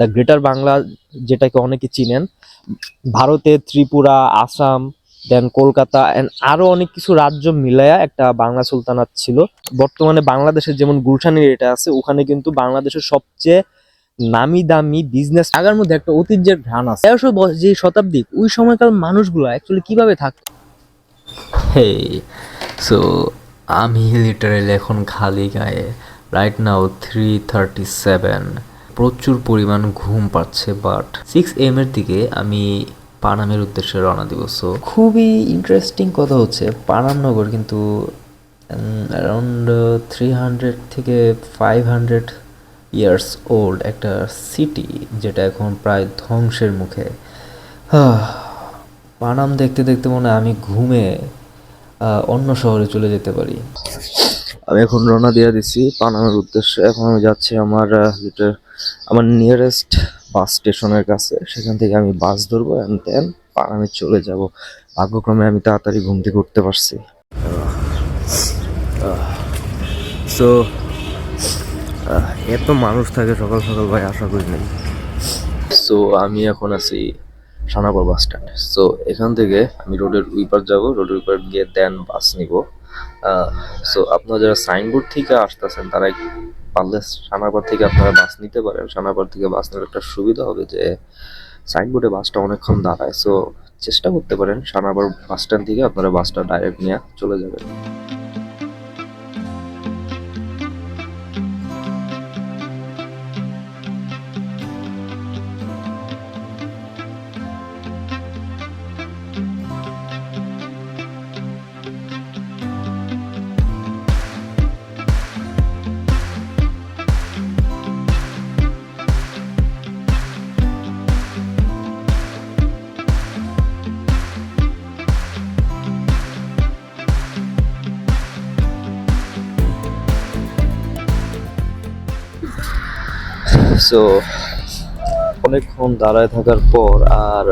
The greater Bangla যেটাকে অনেকে চিনেন ভারতে ত্রিপুরা, আসাম দেন কলকাতা অ্যান্ড আরও অনেক কিছু রাজ্য মিলায়া একটা বাংলা সুলতানাত ছিল। বর্তমানে বাংলাদেশের যেমন গুলশান এটা আছে, ওখানে কিন্তু বাংলাদেশের সবচেয়ে নামি দামি বিজনেস জায়গার মধ্যে একটা ঐতিহ্যের ঘ্রাণ আছে। তেরোশো যে শতাব্দী ওই সময়কার মানুষগুলো অ্যাকচুয়ালি কীভাবে থাকতো হেই সো আমি লিটারেলি এখন খালি গায়ে। Right now three thirty seven প্রচুর পরিমাণ ঘুম পাচ্ছে বাট সিক্স এম এর দিকে আমি পানামের উদ্দেশ্যে রওনা দিব। সো খুবই ইন্টারেস্টিং কথা হচ্ছে পানামনগর কিন্তু অ্যারাউন্ড থ্রি হান্ড্রেড থেকে ফাইভ হান্ড্রেড ইয়ার্স ওল্ড একটা সিটি যেটা এখন প্রায় ধ্বংসের মুখে। পানাম দেখতে দেখতে মনে হয় আমি ঘুমে অন্য শহরে চলে যেতে পারি। আমি এখন রওনা দিয়ে দিছি পানামের উদ্দেশ্যে। এখন আমি যাচ্ছি আমার যেটা আমার নিয়ারেস্ট বাস স্টেশনের কাছে। সেখান থেকে আমি বাস ধরবো অ্যান্ড দেন পানামে চলে যাব। ভাগ্যক্রমে আমি তাড়াতাড়ি ঘুম থেকে উঠতে পারছি। সো এত মানুষ থাকে সকাল সকাল ভাই আশা করি নাই। সো আমি এখন আছি সানাপুর বাস স্ট্যান্ড সো এখান থেকে আমি রোডের ওই পার যাব রোডের ওই পার গিয়ে দেন বাস নিব। সো আপনারা যারা সাইনবোর্ড থেকে আসতেছেন, তারা পারলে সানাপার থেকে আপনারা বাস নিতে পারেন। সানাপার থেকে বাস নেওয়ার একটা সুবিধা হবে যে সাইনবোর্ডে বাসটা অনেকক্ষণ দাঁড়ায়। সো চেষ্টা করতে পারেন সানাপার বাস স্ট্যান্ড থেকে আপনারা বাসটা ডাইরেক্ট নিয়ে চলে যাবেন। সো অনেকক্ষণ দাঁড়ায় থাকার পর আর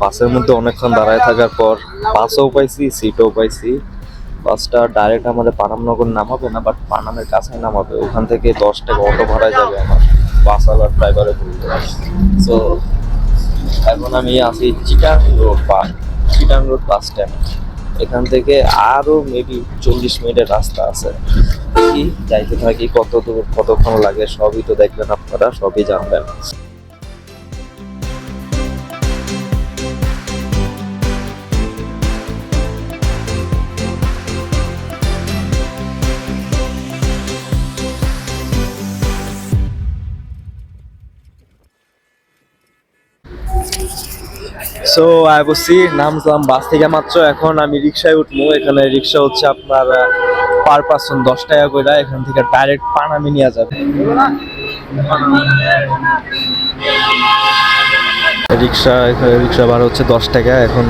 বাসের মধ্যে অনেকক্ষণ দাঁড়ায় থাকার পর বাসও পাইছি সিটও পাইছি। বাসটা ডাইরেক্ট আমাদের পানামনগর নামাবে না বাট পানামের কাছে নামাবে। ওখান থেকে দশ টাকা অটো ভাড়ায় যাবে আমার বাসওয়ালার ড্রাইভারে বলতে সো এখন আমি আছি Chittagong road park Chittagong road bus stand এখান থেকে আরও মেবি চল্লিশ মিনিটের রাস্তা আছে। দেখি যাইতে থাকি, কত দূর, কতক্ষণ লাগে, সবই তো দেখবেন আপনারা, সবই জানবেন। সো আই বসি নামলাম বাস থেকে মাত্র। এখন আমি রিক্সায় উঠবো। এখানে রিক্সা হচ্ছে আপনার পার পার্সন দশ টাকা করে এখান থেকে ডাইরেক্ট পানামি নিয়ে যাবে। রিক্সা এখানে রিক্সা ভাড়া হচ্ছে দশ টাকা। এখন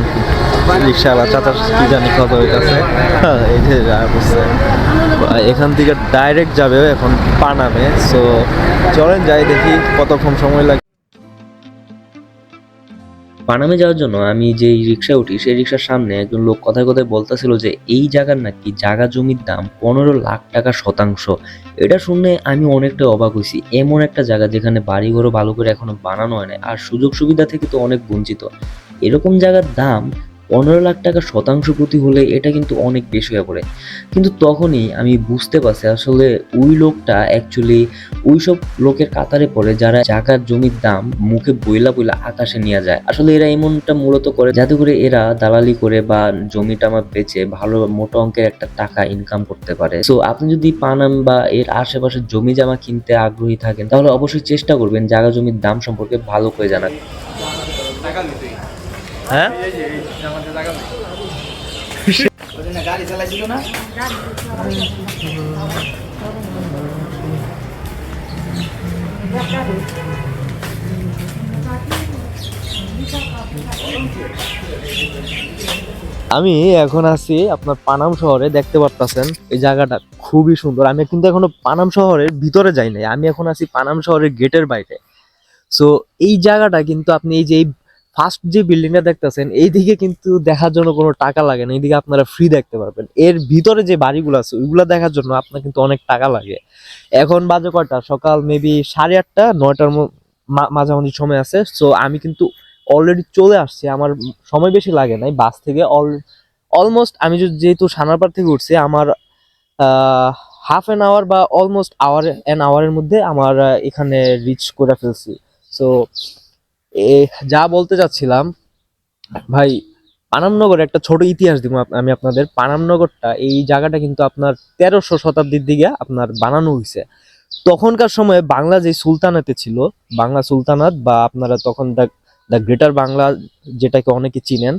রিক্সা আবার চাচা কি জানি কত হ্যাঁ, যা এখান থেকে ডাইরেক্ট যাবে এখন পানামে। সো চলেন যাই দেখি কতক্ষণ সময় লাগে। পানামে যাওয়ার জন্য আমি যে রিক্সা উঠি, সেই রিক্সার সামনে একজন লোক কথায় কথায় বলতেছিল যে, এই জায়গার নাকি জায়গা জমির দাম পনেরো লাখ টাকা শতাংশ। এটা শুনে আমি অনেকটা অবাক হয়েছি। এমন একটা জায়গা যেখানে বাড়িঘরও ভালো করে এখনও বানানো হয় না আর সুযোগ সুবিধা থেকে তো অনেক বঞ্চিত। এরকম জায়গার দাম পনেরো লাখ টাকা শতাংশ প্রতি হলে এটা কিন্তু অনেক বেশি হয়ে পড়ে। কিন্তু তখনই আমি বুঝতে পারছি আসলে ওই লোকটা অ্যাকচুয়ালি ওই সব লোকের কাতারে পড়ে যারা জায়গার জমির দাম মুখে বইলা বইলা আকাশে নিয়ে যায়। আসলে এরা এমনটা মূলত করে যাতে করে এরা দালালি করে বা জমিটা আমার বেচে ভালো মোটা অঙ্কের একটা টাকা ইনকাম করতে পারে। সো আপনি যদি পানাম বা এর আশেপাশে জমি জামা কিনতে আগ্রহী থাকেন, তাহলে অবশ্যই চেষ্টা করবেন জায়গা জমির দাম সম্পর্কে ভালো করে জানার। হ্যাঁ? আমি এখন আছি আপনার পানাম শহরে, দেখতে পারতাছেন এই জায়গাটা খুবই সুন্দর। আমি কিন্তু এখনও পানাম শহরের ভিতরে যাই নাই, আমি এখন আছি পানাম শহরের গেটের বাইরে। সো এই জায়গাটা কিন্তু আপনি এই যে ফার্স্ট যে বিল্ডিংটা দেখতেছেন এই দিকে কিন্তু দেখার জন্য কোনো টাকা লাগে না, এইদিকে আপনারা ফ্রি দেখতে পারবেন। এর ভিতরে যে বাড়িগুলো আছে, ওইগুলো দেখার জন্য আপনার কিন্তু অনেক টাকা লাগে। এখন বাজে কয়টা? সকাল মেবি সাড়ে আটটা, নয়টার মাঝামাঝি সময় আছে সো আমি কিন্তু অলরেডি চলে আসছি। আমার সময় বেশি লাগে নাই, বাস থেকে অল অলমোস্ট আমি যেহেতু সানারপাড় থেকে উঠছি, আমার হাফ অ্যান আওয়ার বা অলমোস্ট আওয়ার অ্যান আওয়ারের মধ্যে আমার এখানে রিচ করে ফেলছি। সো যা বলতে চাচ্ছিলাম, ভাই, পানামনগর একটা ছোট ইতিহাস দিব আমি আপনাদের। পানামনগরটা, এই জায়গাটা কিন্তু আপনার তেরোশো শতাব্দীর দিকে আপনার বানানো হয়েছে তখনকার সময়ে বাংলা যে সুলতানাতে ছিল, বাংলা সুলতানাত বা আপনারা তখন দ্য দ্য গ্রেটার বাংলা যেটাকে অনেকে চিনেন,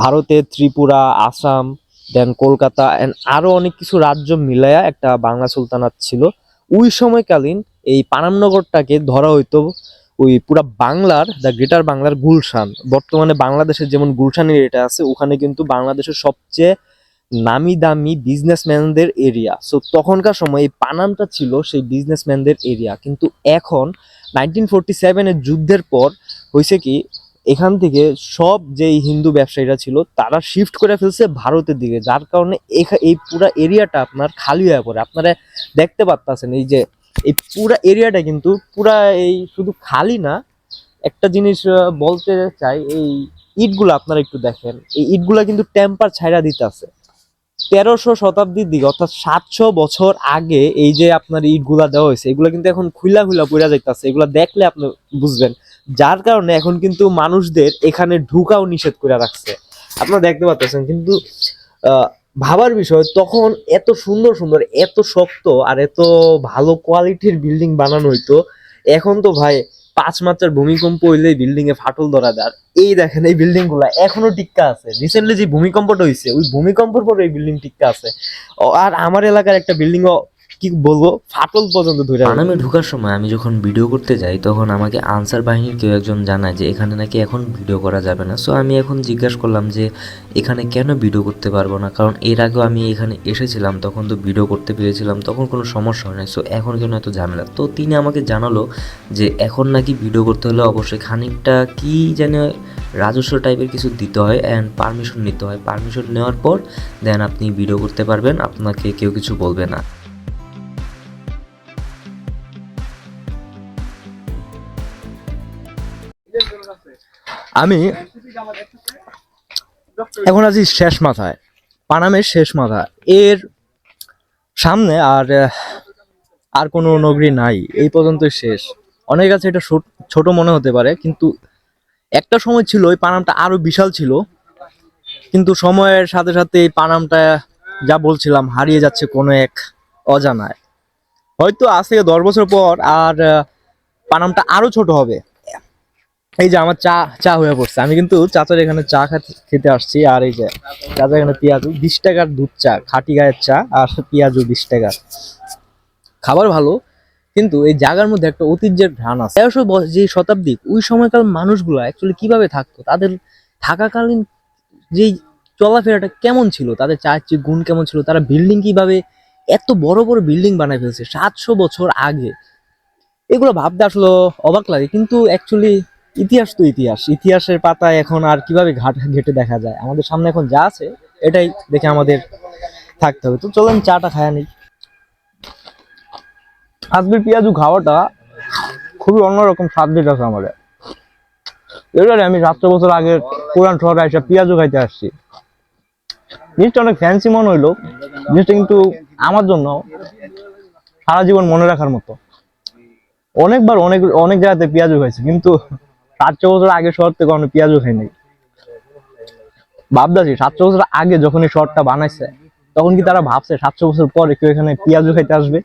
ভারতে ত্রিপুরা, আসাম, দেন কলকাতা এন্ড আরও অনেক কিছু রাজ্য মিলায়া একটা বাংলা সুলতানাত ছিল। ওই সময়কালীন এই পানামনগরটাকে ধরা হইতো ওই পুরা বাংলার দ্য গ্রেটার বাংলার গুলশান। বর্তমানে বাংলাদেশের যেমন গুলশান এরিয়াটা আছে, ওখানে কিন্তু বাংলাদেশের সবচেয়ে নামি দামি বিজনেসম্যানদের এরিয়া সো তখনকার সময় এই পানামটা ছিল সেই বিজনেসম্যানদের এরিয়া কিন্তু এখন নাইনটিন ফোরটি সেভেনের যুদ্ধের পর, হয়েছে কি, এখান থেকে সব যে হিন্দু ব্যবসায়ীরা ছিল, তারা শিফট করে ফেলছে ভারতের দিকে। যার কারণে এই পুরা এরিয়াটা আপনার খালি হয়ে পড়ে। আপনারা দেখতে পাচ্ছেন এই যে এই পুরা এরিয়াটা কিন্তু পুরা এই শুধু খালি না, একটা জিনিস বলতে চাই, এই ইটগুলো আপনারা একটু দেখেন। এই ইটগুলা কিন্তু টেম্পার ছাইড়া দিতে আছে তেরোশো শতাব্দীর দিকে, অর্থাৎ সাতশো বছর আগে এই যে আপনার ইটগুলা দেওয়া হয়েছে, এগুলা কিন্তু এখন খুলা খুলা পড়া যাইতেছে। এগুলা দেখলে আপনি বুঝবেন। যার কারণে এখন কিন্তু মানুষদের এখানে ঢুকাও নিষেধ করে রাখছে। আপনারা দেখতে পাচ্ছেন কিন্তু ভাবার বিষয়, তখন এত সুন্দর সুন্দর, এত শক্ত আর এত ভালো কোয়ালিটির বিল্ডিং বানানো হইতো। এখন তো ভাই পাঁচ মাত্রার ভূমিকম্প হইলে বিল্ডিং এ ফাটল ধরা দেয় এই দেখেন, এই বিল্ডিংগুলা এখনও টিক্কা আছে। রিসেন্টলি যে ভূমিকম্পটা হয়েছে ওই ভূমিকম্পের পর এই বিল্ডিং টিক্কা আছে। আর আমার এলাকার একটা বিল্ডিং কি বলব? ফাটল পর্যন্ত ধরে। পানামে ঢোকার সময় আমি যখন ভিডিও করতে যাই, তখন আমাকে আনসার বাহিনীর কেউ একজন জানায় যে, এখানে নাকি এখন ভিডিও করা যাবে না। সো আমি এখন জিজ্ঞাসা করলাম যে, এখানে কেন ভিডিও করতে পারব না? কারণ এর আগেও আমি এখানে এসেছিলাম, তখন তো ভিডিও করতে পেরেছিলাম, তখন কোনো সমস্যা হয় না সো এখন কেন এত ঝামেলা? তো তিনি আমাকে জানালো যে, এখন নাকি ভিডিও করতে হলে অবশ্যই খানিকটা কি যেন রাজস্ব টাইপের কিছু দিতে হয় অ্যান্ড পারমিশন নিতে হয়। পারমিশন নেওয়ার পর, দেন আপনি ভিডিও করতে পারবেন, আপনাকে কেউ কিছু বলবে না। আমি এখন আছি শেষ মাথায়, পানামের শেষ মাথা এর সামনে আর আর কোনো নগরী নাই, এই পর্যন্ত শেষ। অনেক কাছে এটা ছোট- মনে হতে পারে, কিন্তু একটা সময় ছিল এই পানামটা আরও বিশাল ছিল। কিন্তু সময়ের সাথে সাথে এই পানামটা যা বলছিলাম, হারিয়ে যাচ্ছে কোনো এক অজানায়। হয়তো আজ থেকে দশ বছর পর আর পানামটা আরও ছোট হবে। এই যে আমার চা চা হয়ে পড়ছে। আমি কিন্তু চাচার এখানে চা খাতে- আসছি, আর এই যে চাচার এখানে পেঁয়াজু, বিশ টাকার দুধ চা, খাটি গায়ের চা আর পেঁয়াজু বিশ টাকার। খাবার ভালো, কিন্তু এই জায়গার মধ্যে একটা ঐতিহ্যের ঘ্রাণ আছে। তেরোশো যে শতাব্দী, ওই সময়কার মানুষগুলো অ্যাকচুয়ালি কীভাবে থাকতো? তাদের থাকাকালীন যেই চলাফেরাটা কেমন ছিল? তাদের চারিত্রিক গুণ কেমন ছিল? তারা বিল্ডিং কীভাবে এত বড় বড় বিল্ডিং বানায় ফেলছে? সাতশো বছর আগে। এগুলো ভাবতে আসলে অবাক লাগে, কিন্তু অ্যাকচুয়ালি ইতিহাস তো ইতিহাস। ইতিহাসের পাতায় এখন আর কীভাবে ঘাট ঘেটে দেখা যায়? আমাদের সামনে এখন যা আছে, এটাই দেখে আমাদের থাকতে হবে। তো চলেন চাটা খায়া নেই। আজকের পেঁয়াজু খাওয়াটা খুবই অন্যরকম স্বাদ দিতেছে আমাদের। এবারে আমি সাতশো বছর আগে পুরান শহরে এসে পেঁয়াজু খাইতে আসছি। জিনিসটা অনেক ফ্যান্সি মনে হইল। জিনিসটা কিন্তু আমার জন্য সারা জীবন মনে রাখার মতো। অনেকবার অনেক অনেক জায়গাতে পেঁয়াজু খাইছি, কিন্তু সাতশো বছর আগে শহর থেকে কোনো পেঁয়াজও খাই নাই ভাবতেছি, সাতশো বছর আগে যখন এই শহরটা বানাইছে, তখন কি তারা ভাবছে সাতশো বছর পরে কেউ এখানে পেঁয়াজু খাইতে আসবে?